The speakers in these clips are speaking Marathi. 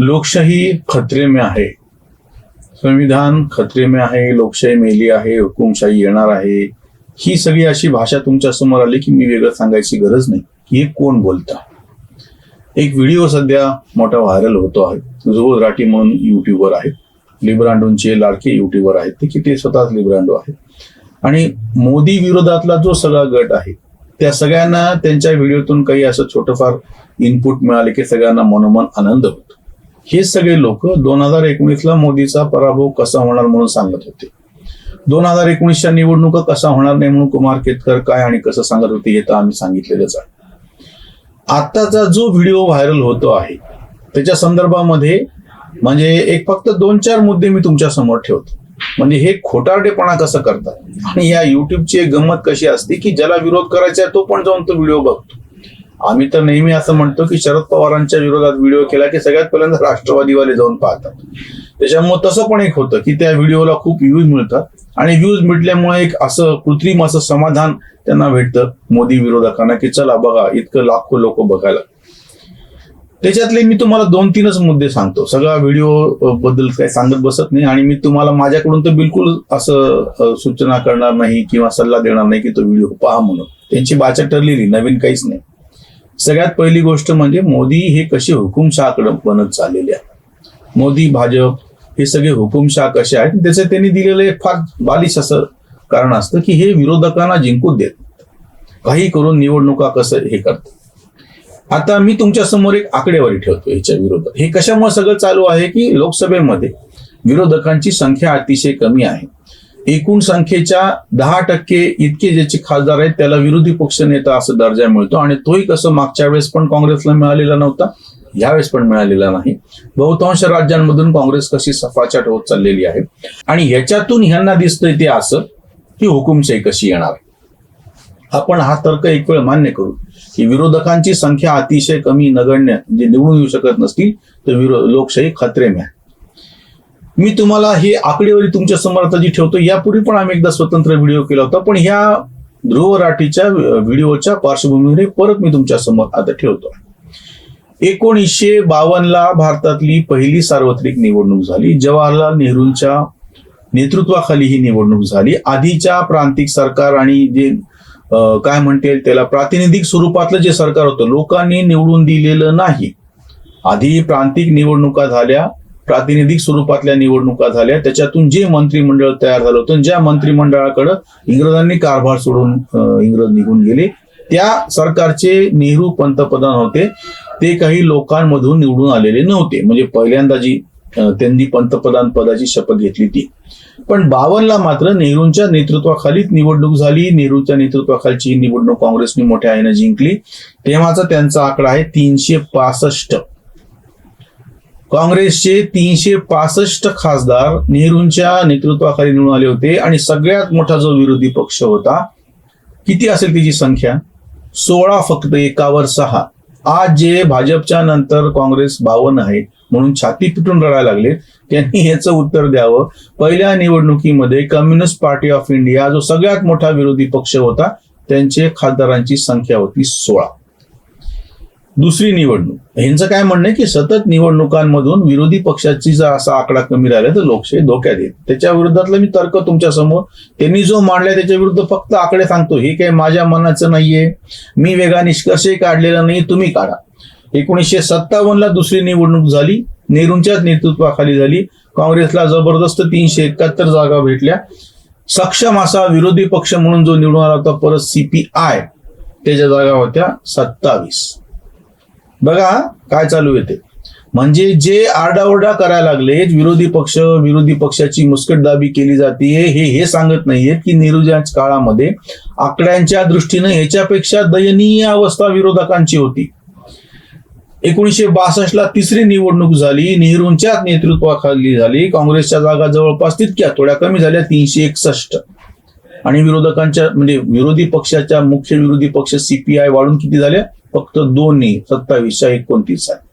लोकशाही खतरे में आहे. संविधान खतरे में आहे लोकशाही मेली आहे हुकुमशाही येणार आहे. ही सगळी अशी भाषा तुमच्यासमोर आली की मी वेगळं सांगायची गरज नाही. की हे कोण बोलता? एक व्हिडिओ सध्या मोठा व्हायरल होतो आहे. जो राठी म्हणून युट्यूबर आहेत. लिब्रांडोंचे लाडके युट्यूबर आहेत. ते की ते स्वतःच लिब्रांडो आहेत. आणि मोदी विरोधातला जो सगळा गट आहे त्या सगळ्यांना त्यांच्या व्हिडिओतून काही असं छोटंफार इनपुट मिळाले की सगळ्यांना मनोमन आनंद होतो. हे सगळे लोक दोन हजार एकोणीसला मोदीचा पराभव कसा होणार म्हणून सांगत होते. दोन हजार एकोणीसच्या निवडणुका कसा होणार नाही म्हणून कुमार केतकर काय आणि कसं सांगत होते हे तर आम्ही सांगितलेलंच आहे. आत्ताचा जो व्हिडिओ व्हायरल होतो आहे त्याच्या संदर्भामध्ये म्हणजे एक फक्त दोन चार मुद्दे मी तुमच्यासमोर ठेवतो. म्हणजे हे खोटारडेपणा कसं करतात? आणि या युट्यूबची एक गंमत कशी असते की ज्याला विरोध करायचा आहे तो पण जाऊन तो व्हिडिओ बघतो. आम्ही तर नेहमी असं म्हणतो की शरद पवारांच्या विरोधात व्हिडिओ केला की सगळ्यात पहिल्यांदा राष्ट्रवादीवाले जाऊन पाहतात. त्याच्यामुळे तसं पण एक होतं की त्या व्हिडिओला खूप व्ह्यूज मिळतात आणि व्ह्यूज मिळल्यामुळे एक असं कृत्रिम असं समाधान त्यांना भेटतं मोदी विरोधकांना की चला बघा इतकं लाखो लोक बघायला. त्याच्यातले मी तुम्हाला दोन तीनच मुद्दे सांगतो. सगळा व्हिडिओ बद्दल काही सांगत बसत नाही आणि मी तुम्हाला माझ्याकडून तर बिलकुल असं सूचना करणार नाही किंवा सल्ला देणार नाही की तो व्हिडिओ पहा म्हणून. त्यांची बाचा ठरलेली नवीन काहीच नाही. सगळ्यात पहिली गोष्ट म्हणजे मोदी हे कसे हुकुमशहाकडे बनत चाललेले आहेत. मोदी भाजप हे सगळे हुकुमशाह कसे आहेत? त्याचं त्यांनी दिलेलं एक फार बालिश असं कारण असतं की हे विरोधकांना जिंकून देत काही करून निवडणुका कसं हे करतात. आता मी तुमच्यासमोर एक आकडेवारी ठेवतो याच्या विरोधात. हे कशामुळे सगळं चालू आहे की लोकसभेमध्ये विरोधकांची संख्या अतिशय कमी आहे. एकूण संख्येच्या दहा टक्के इतके ज्याचे खासदार आहेत त्याला विरोधी पक्ष नेता असं दर्जा मिळतो आणि तोही कसं मागच्या वेळेस पण काँग्रेसला मिळालेला नव्हता यावेळेस पण मिळालेला नाही बहुतांश राज्यांमधून काँग्रेस कशी सफाचट होत चाललेली आहे आणि ह्याच्यातून ह्यांना दिसतंय ते असं की हुकुमशाही कशी येणार आपण हा तर्क एक वेळ मान्य करू की विरोधकांची संख्या अतिशय कमी नगण्य जे निवडून येऊ शकत नसतील तर विरो लोकशाही खतरे आहे. मी तुम्हाला हे आकडेवारी तुमच्यासमोर आता जी ठेवतो यापूर्वी पण आम्ही एकदा स्वतंत्र व्हिडिओ केला होता पण ह्या ध्रुव राठीच्या व्हिडिओच्या पार्श्वभूमीवर परत मी तुमच्यासमोर आता ठेवतो. एकोणीसशे बावन्नला भारतातली पहिली सार्वत्रिक निवडणूक झाली. जवाहरलाल नेहरूंच्या नेतृत्वाखाली ही निवडणूक झाली. आधीच्या प्रांतिक सरकार आणि जे काय म्हणता येईल त्याला प्रातिनिधिक स्वरूपातलं जे सरकार होतं लोकांनी निवडून दिलेलं नाही. आधी प्रांतिक निवडणुका झाल्या. प्रातिनिधिक स्वरूपातल्या निवडणुका झाल्या. त्याच्यातून जे मंत्रिमंडळ तयार झालं होतं ज्या मंत्रिमंडळाकडे इंग्रजांनी कारभार सोडून इंग्रज निघून गेले. त्या सरकारचे नेहरू पंतप्रधान होते. ते काही लोकांमधून निवडून आलेले नव्हते. म्हणजे पहिल्यांदा जी त्यांनी पंतप्रधान पदाची शपथ घेतली ती. पण बावनला मात्र नेहरूंच्या नेतृत्वाखालीच निवडणूक झाली. नेहरूच्या नेतृत्वाखालची ही निवडणूक काँग्रेसने मोठ्या आईने जिंकली. तेव्हाचा त्यांचा आकडा आहे तीनशे पासष्ट. काँग्रेसचे तीनशे पासष्ट खासदार नेहरूंच्या नेतृत्वाखाली निवडून आले होते आणि सगळ्यात मोठा जो विरोधी पक्ष होता किती असेल त्याची संख्या? सोळा फक्त एकावर सहा. आज जे भाजपच्या नंतर काँग्रेस बावन आहे म्हणून छाती पिटून रडायला लागले त्यांनी याचं उत्तर द्यावं. पहिल्या निवडणुकीमध्ये कम्युनिस्ट पार्टी ऑफ इंडिया जो सगळ्यात मोठा विरोधी पक्ष होता त्यांचे खासदारांची संख्या होती सोळा. दुसरी निवडणूक. ह्यांचं काय म्हणणं आहे की सतत निवडणुकांमधून विरोधी पक्षाची जर असा आकडा कमी राहिला तर लोकशाही धोक्यात येईल. त्याच्या विरोधातला मी तर्क तुमच्यासमोर. त्यांनी जो मांडलाय त्याच्या विरुद्ध फक्त आकडे सांगतो. हे काही माझ्या मनाचं नाहीये. मी वेगळा निष्कर्षही काढलेला नाही तुम्ही काढा. एकोणीसशे सत्तावन्नला दुसरी निवडणूक झाली. नेहरूंच्याच नेतृत्वाखाली झाली. काँग्रेसला जबरदस्त तीनशे एकाहत्तर जागा भेटल्या. सक्षम असा विरोधी पक्ष म्हणून जो निवडून आला होता परत सीपीआय त्याच्या जागा होत्या सत्तावीस. बघा काय चालू येते. म्हणजे जे आरडाओरडा करायला लागले विरोधी पक्ष विरोधी पक्षाची मुस्कटदाबी केली जाते हे हे सांगत नाहीयेत की निरुजा काळामध्ये आकड्यांच्या दृष्टीने ह्याच्यापेक्षा दयनीय अवस्था विरोधकांची होती. एकोणीसशे बासष्टला तिसरी निवडणूक झाली नेहरूंच्याच नेतृत्वाखाली झाली काँग्रेसच्या जागा जवळपास तितक्या थोड्या कमी झाल्या तीनशे एकसष्ट. आणि विरोधकांच्या म्हणजे विरोधी पक्षाच्या मुख्य विरोधी पक्ष सीपीआय वाढून किती झाल्या फक्त दोन्ही सत्तावीसच्या एकोणतीस आहे.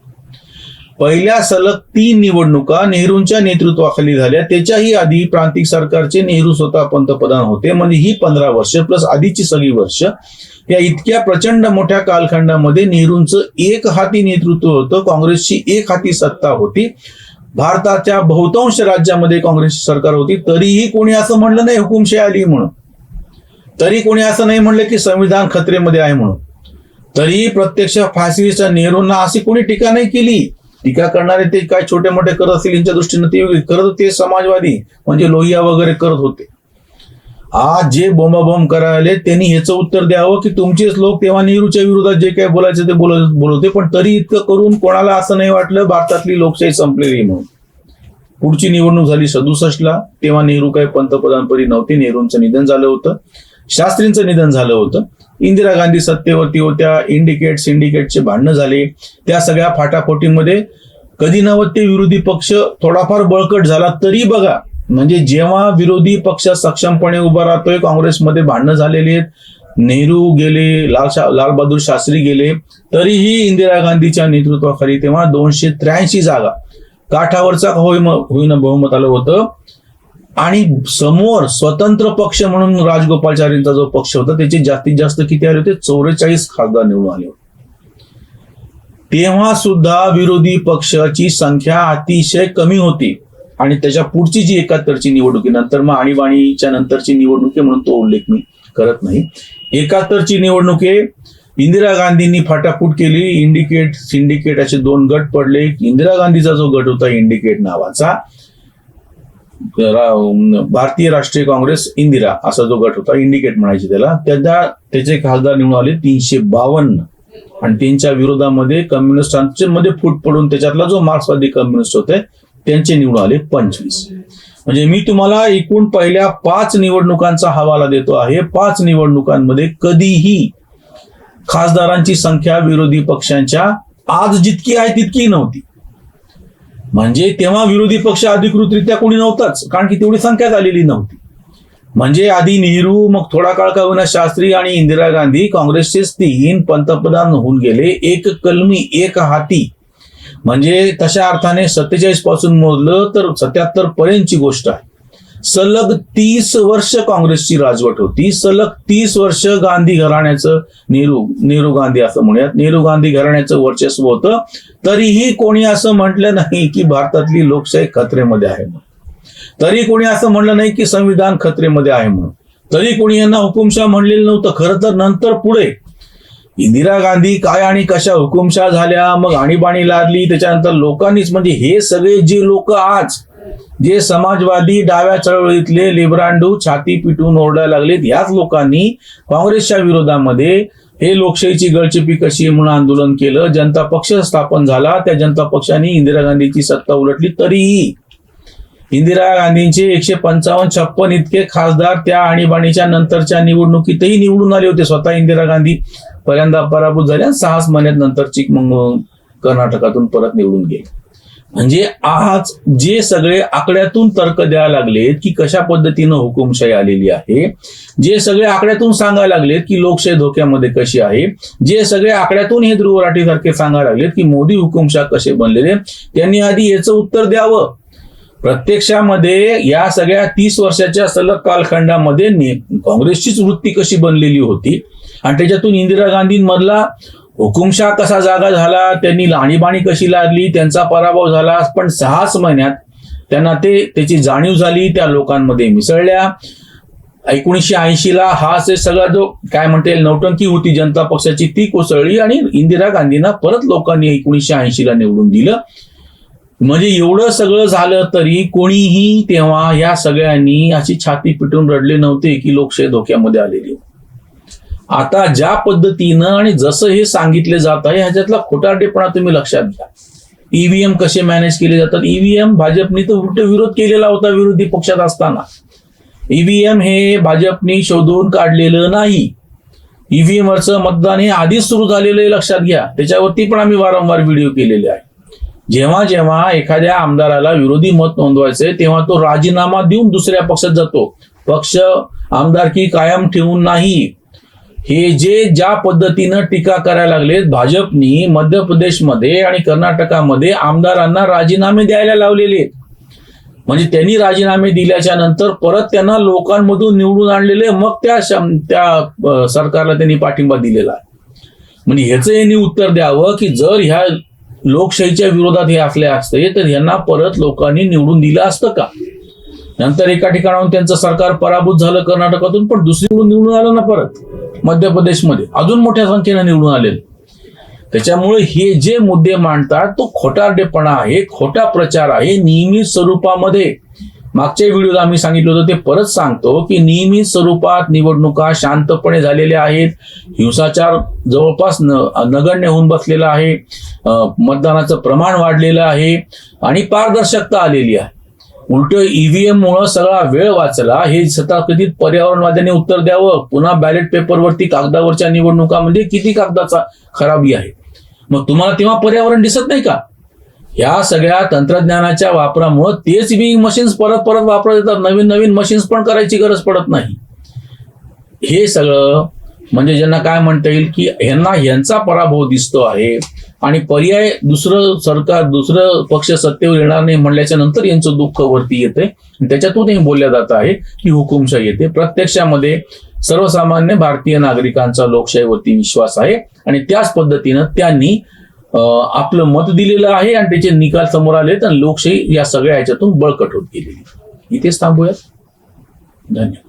पहिल्या सलग तीन निवडणुका नेहरूंच्या नेतृत्वाखाली झाल्या. त्याच्याही आधी प्रांतिक सरकारचे नेहरू स्वतः पंतप्रधान होते. म्हणजे ही पंधरा वर्ष प्लस आधीची सगळी वर्ष. या इतक्या प्रचंड मोठ्या कालखंडामध्ये नेहरूंचं एक हाती नेतृत्व होतं. काँग्रेसची एक हाती सत्ता होती. भारताच्या बहुतांश राज्यामध्ये काँग्रेसची सरकार होती. तरीही कोणी असं म्हणलं नाही हुकुमशाही आली म्हणून. तरी कोणी असं नाही म्हणलं की संविधान खतरेमध्ये आहे म्हणून. तरी प्रत्यक्ष फाशीस्ट नेहरूंना अशी कोणी टीका नाही केली. टीका करणारे ते काय छोटे मोठे करत असतील यांच्या दृष्टीने ते करत होते समाजवादी म्हणजे लोहिया वगैरे करत होते. आज जे बोंबाबोंब करायले त्यांनी ह्याचं उत्तर द्यावं की तुमचेच लोक तेव्हा नेहरूच्या विरोधात जे काय बोलायचे ते बोलत बोलवते पण तरी इतकं करून कोणाला असं नाही वाटलं भारतातली लोकशाही संपलेली म्हणून. पुढची निवडणूक झाली सदुसष्टला तेव्हा नेहरू काही पंतप्रधानपदी नव्हते नेहरूंचं निधन झालं होतं. शास्त्रींचं निधन झालं होतं. इंदिरा गांधी सत्तेवरती होत्या इंडिकेट सिंडिकेटचे भांडणं झाले. त्या सगळ्या फाटाफोटीमध्ये कधी नव्हते ते विरोधी पक्ष थोडाफार बळकट झाला तरी बघा. म्हणजे जेव्हा विरोधी पक्ष सक्षमपणे उभा राहतोय काँग्रेसमध्ये भांडणं झालेली आहेत. नेहरू गेले लाल शा लालबहादूर शास्त्री गेले तरीही इंदिरा गांधीच्या नेतृत्वाखाली तेव्हा दोनशे त्र्याऐंशी जागा. काठावरचा होईम होईना बहुमत आलं होतं. आणि समोर स्वतंत्र पक्ष म्हणून राजगोपालचारींचा जो पक्ष होता त्याचे जास्तीत जास्त किती आले होते? चौवेचाळीस खासदार निवडून आले होते. तेव्हा सुद्धा विरोधी पक्षाची संख्या अतिशय कमी होती. आणि त्याच्या पुढची जी एकाहत्तरची निवडणुकीनंतर नंतर मग आणीबाणीच्या नंतरची निवडणुकी म्हणून तो उल्लेख मी करत नाही. एकाहत्तरची निवडणुके इंदिरा गांधींनी फाटाफूट केली. इंडिकेट सिंडिकेट असे दोन गट पडले. इंदिरा गांधीचा जो गट होता इंडिकेट नावाचा भारतीय राष्ट्रीय काँग्रेस इंदिरा असा जो गट होता इंडिकेट म्हणायचे त्याला त्याच्या त्याचे खासदार निवडून आले तीनशे बावन्न. आणि त्यांच्या विरोधामध्ये कम्युनिस्टांचे मध्ये फूट पडून त्याच्यातला जो मार्क्सवादी कम्युनिस्ट होते त्यांचे निवडून आले पंचवीस. म्हणजे मी तुम्हाला एकूण पहिल्या पाच निवडणुकांचा हवाला देतो आहे. पाच निवडणुकांमध्ये कधीही खासदारांची संख्या विरोधी पक्षांच्या आज जितकी आहे तितकी नव्हती. म्हणजे तेव्हा विरोधी पक्ष अधिकृतरित्या कोणी नव्हताच कारण की तेवढी संख्या झालेली नव्हती. म्हणजे आधी नेहरू मग थोडा काळ का होईना शास्त्री आणि इंदिरा गांधी काँग्रेसचेच तीन पंतप्रधान होऊन गेले एक कलमी एक हाती. म्हणजे तशा अर्थाने सत्तेचाळीसपासून मोजलं तर सत्याहत्तर पर्यंतची गोष्ट आहे. सलग तीस वर्ष काँग्रेसची राजवट होती. सलग तीस वर्ष गांधी घराण्याचं नेहरू नेहरू गांधी असं म्हणूयात. नेहरू गांधी घराण्याचं वर्चस्व होतं. तरीही कोणी असं म्हटलं नाही की भारतातली लोकशाही खतरेमध्ये आहे म्हणून. तरी कोणी असं म्हणलं नाही की संविधान खतरेमध्ये आहे म्हणून. तरी कोणी यांना हुकुमशाह म्हणलेलं नव्हतं. खरं तर नंतर पुढे. इंदिरा गांधी काय आणि कशा हुकुमशाह झाल्या? मग आणीबाणी लादली. त्याच्यानंतर लोकांनीच म्हणजे हे सगळे जे लोक आज जे समाजवादी डाव्या चळवळीतले लिब्रांडू छाती पिटून ओरडायला लागलेत याच लोकांनी काँग्रेसच्या विरोधामध्ये हे लोकशाहीची गळचेपी कशी म्हणून आंदोलन केलं. जनता पक्ष स्थापन झाला त्या जनता पक्षाने इंदिरा गांधीची सत्ता उलटली तरीही इंदिरा गांधींचे एकशे पंचावन्न छप्पन इतके खासदार त्या आणीबाणीच्या नंतरच्या निवडणुकीतही निवडून आले होते. स्वतः इंदिरा गांधी पहिल्यांदा पराभूत झाल्या सहाच महिन्यात नंतर मग कर्नाटकातून परत निवडून गेले. म्हणजे आज जे सगळे आकड्यातून तर्क द्यायला लागलेत की कशा पद्धतीनं हुकुमशाही आलेली आहे जे सगळे आकड्यातून सांगायला लागलेत की लोकशाही धोक्यामध्ये कशी आहे जे सगळे आकड्यातून हे ध्रुवराटीसारखे सांगायला लागलेत की मोदी हुकुमशाह कसे बनलेले त्यांनी आधी याचं उत्तर द्यावं. प्रत्यक्षामध्ये या सगळ्या तीस वर्षाच्या सलग कालखंडामध्ये काँग्रेसचीच वृत्ती कशी बनलेली होती आणि त्याच्यातून इंदिरा गांधींमधला हुकुमशाह कसा जागा झाला त्यांनी लाणीबाणी कशी लागली त्यांचा पराभव झाला पण सहाच महिन्यात त्यांना ते त्याची जाणीव झाली त्या लोकांमध्ये मिसळल्या. एकोणीसशे ऐंशीला हा असे सगळा जो काय म्हणता येईल नौटंकी होती जनता पक्षाची ती कोसळली आणि इंदिरा गांधींना परत लोकांनी एकोणीसशे ऐंशीला निवडून दिलं. म्हणजे एवढं सगळं झालं तरी कोणीही तेव्हा या सगळ्यांनी अशी छाती पिटून रडले नव्हते की लोकशाही धोक्यामध्ये आलेली आता ज्या पद्धतीनं आणि जसं हे सांगितले जात आहे ह्याच्यातला खोटारडेपणा तुम्ही लक्षात घ्या. ईव्हीएम कसे मॅनेज केले जातात? ईव्हीएम भाजपनी तर उलट विरोध केलेला होता विरोधी पक्षात असताना. ईव्हीएम हे भाजपनी शोधून काढलेलं नाही. ईव्हीएम वरचं मतदान हे आधीच सुरू झालेलं आहे लक्षात घ्या. त्याच्यावरती पण आम्ही वारंवार व्हिडिओ केलेले आहे. जेव्हा जेव्हा एखाद्या आमदाराला विरोधी मत नोंदवायचे तेव्हा तो राजीनामा देऊन दुसऱ्या पक्षात जातो. पक्ष आमदारकी कायम ठेवून नाही. हे जे ज्या पद्धतीनं टीका करायला लागलेत भाजपनी मध्य प्रदेशमध्ये आणि कर्नाटकामध्ये आमदारांना राजीनामे द्यायला लावलेले आहेत. म्हणजे त्यांनी राजीनामे दिल्याच्या नंतर परत त्यांना लोकांमधून निवडून आणलेले मग त्या त्या सरकारला त्यांनी पाठिंबा दिलेला आहे. म्हणजे ह्याचं यांनी उत्तर द्यावं की जर ह्या लोकशाहीच्या विरोधात हे असले असते तर यांना परत लोकांनी निवडून दिलं असतं का? नंतर एका ठिकाणाहून त्यांचं सरकार पराभूत झालं कर्नाटकातून पण दुसरीकडून निवडून आलं ना परत? मध्य प्रदेशमध्ये. अजून मोठ्या संख्येने निवडून आलेले. त्याच्यामुळे हे जे मुद्दे मांडतात तो खोटारडेपणा आहे खोटा प्रचार आहे नियमित स्वरूपामध्ये. मागच्या व्हिडिओला आम्ही सांगितलं होतं ते परत सांगतो की नियमित स्वरूपात निवडणुका शांतपणे झालेल्या आहेत. हिंसाचार जवळपास न नगण्य होऊन बसलेला आहे. मतदानाचं प्रमाण वाढलेलं आहे. आणि पारदर्शकता आलेली आहे. उलट ईव्हीएम मुळे सगळा वेळ वाचला. हे कधीच पर्यावरणवाद्यांनी उत्तर द्यावं. पुन्हा बॅलेट पेपरवरती कागदावरच्या निवडणुकामध्ये किती कागदाचा खराबी आहे? मग तुम्हाला तेव्हा पर्यावरण दिसत नाही का? या सगळ्या तंत्रज्ञानाच्या वापरामुळे तेच ईव्हीएम मशीन्स परत परत वापरत येतात. नवीन नवीन मशीन्स पण करायची गरज पडत नाही. हे सगळं म्हणजे ज्यांना काय म्हणता येईल की ह्यांना ह्यांचा पराभव दिसतो आहे आणि पर्याय दुसरं सरकार दुसरं पक्ष सत्तेवर येणार नाही म्हणल्याच्या नंतर यांचं दुःख वरती येते. त्याच्यातून हे बोलल्या जात आहे की हुकुमशाही येते. प्रत्यक्षामध्ये सर्वसामान्य भारतीय नागरिकांचा लोकशाहीवरती विश्वास आहे आणि त्याच पद्धतीनं त्यांनी आपलं मत दिलेलं आहे आणि त्याचे निकाल समोर आले आणि लोकशाही या सगळ्या ह्याच्यातून बळकट होत गेलेली इथेच थांबूयात. धन्यवाद.